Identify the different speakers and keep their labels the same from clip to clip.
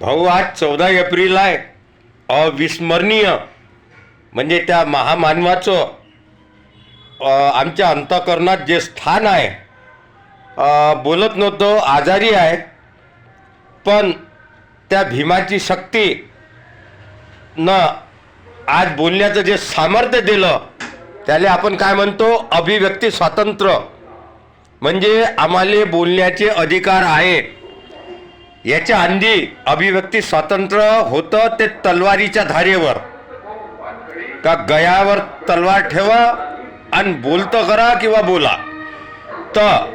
Speaker 1: भाऊ आज चौदा एप्रिल आहे. अविस्मरणीय. म्हणजे त्या महामानवाचं आमच्या अंतकरणात जे स्थान आहे बोलत नव्हतो आजारी आहे. पण त्या भीमाची शक्ती न आज बोलण्याचं जे सामर्थ्य दिलं त्याला आपण काय म्हणतो? अभिव्यक्ती स्वातंत्र्य. म्हणजे आम्हाला बोलण्याचे अधिकार आहे. याच्या अंधी अभिव्यक्ती स्वातंत्र्य होतं ते तलवारीच्या धारेवर. का गयावर तलवार ठेवा आणि बोलतं करा किंवा बोला. तर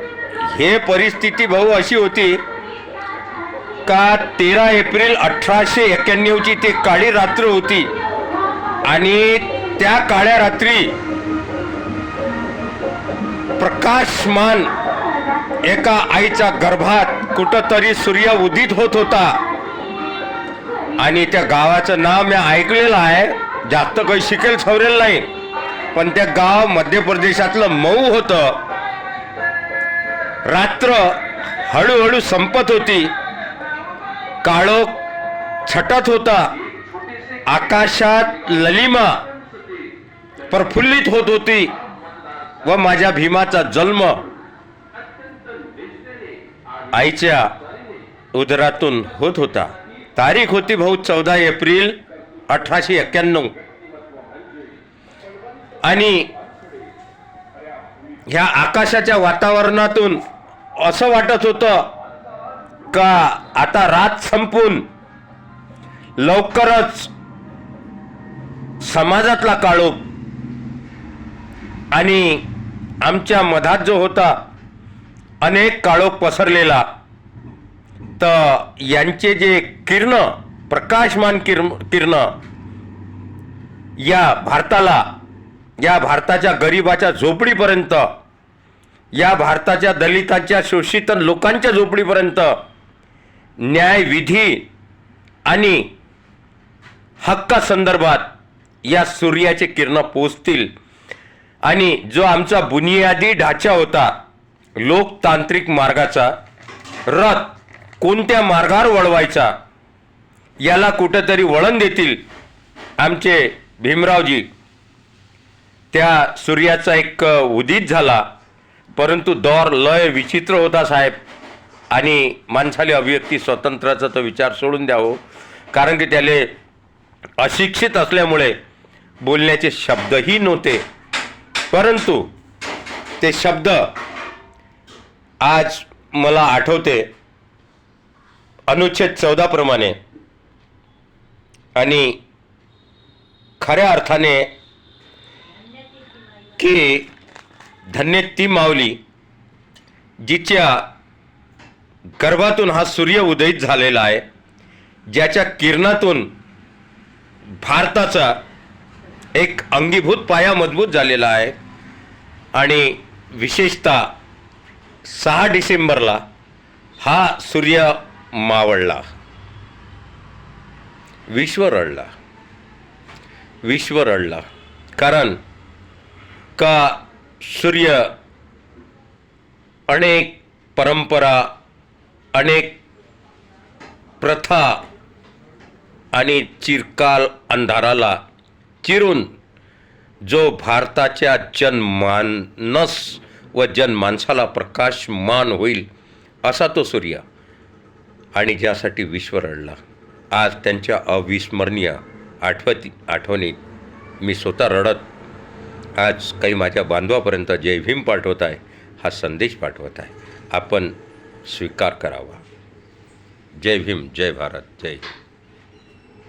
Speaker 1: हे परिस्थिती भाऊ अशी होती का तेरा एप्रिल अठराशे एक्क्याण्णवची ते काळी रात्र होती आणि त्या काळ्या रात्री प्रकाशमान एका आईच्या गर्भात कुठंतरी सूर्य उदित होत होता. आणि त्या गावाचं नाव मी ऐकलेलं आहे. जास्त काही शिकेल सवरेल नाही. पण त्या गाव मध्य प्रदेशातलं मऊ होतं. रात्र हळूहळू संपत होती. काळोख छटत होता. आकाशात ललिमा प्रफुल्लित होत होती. व माझ्या भीमाचा जन्म आईच्या उदरातून होत होता. तारीख होती भाऊ चौदा एप्रिल अठराशे एक्क्याण्णव. आणि ह्या आकाशाच्या वातावरणातून असं वाटत होतं का आता रात संपून लवकरच समाजातला काळोख आणि आमच्या मधात जो होता अनेक काळोख पसरलेला. तर यांचे जे किरण प्रकाशमान किरण किरण या भारताला या भारताच्या गरिबाच्या झोपडीपर्यंत या भारताच्या दलितांच्या शोषित लोकांच्या झोपडीपर्यंत न्यायविधी आणि हक्कासंदर्भात या सूर्याचे किरण पोचतील. आणि जो आमचा बुनियादी ढाचा होता लोकतांत्रिक मार्गाचा रथ कोणत्या मार्गावर वळवायचा याला कुठंतरी वळण देतील आमचे भीमरावजी. त्या सूर्याचा एक उदित झाला परंतु दौर लय विचित्र होता साहेब. आणि माणसाले अभिव्यक्ती स्वातंत्र्याचा तो विचार सोडून द्यावं. कारण की त्याले अशिक्षित असल्यामुळे बोलण्याचे शब्दही नव्हते. परंतु ते शब्द आज मला आठवते अनुच्छेद चौदा प्रमाणे. आणि खऱ्या अर्थाने की धन्य ती माऊली जिच्या गर्भातून हा सूर्य उदयित झालेला आहे ज्याच्या किरणातून भारताचा एक अंगीभूत पाया मजबूत झालेला आहे. आणि विशेषतः सहा डिसेंबरला हा सूर्य मावळला. विश्व रडला. विश्व रडला. कारण का सूर्य अनेक परंपरा अनेक प्रथा आणि चिरकाल अंधाराला चिरून जो भारताच्या जनमानस व जनमानसाला प्रकाशमान होईल असा तो सूर्य. आणि ज्यासाठी विश्व रडला. आज त्यांच्या अविस्मरणीय आठवती आठवणीत मी स्वतः रडत आज काही माझ्या बांधवापर्यंत जय भीम पाठवत आहे हा संदेश पाठवत आहे. आपण स्वीकार करावा. जय भीम जय भारत जय हिंद.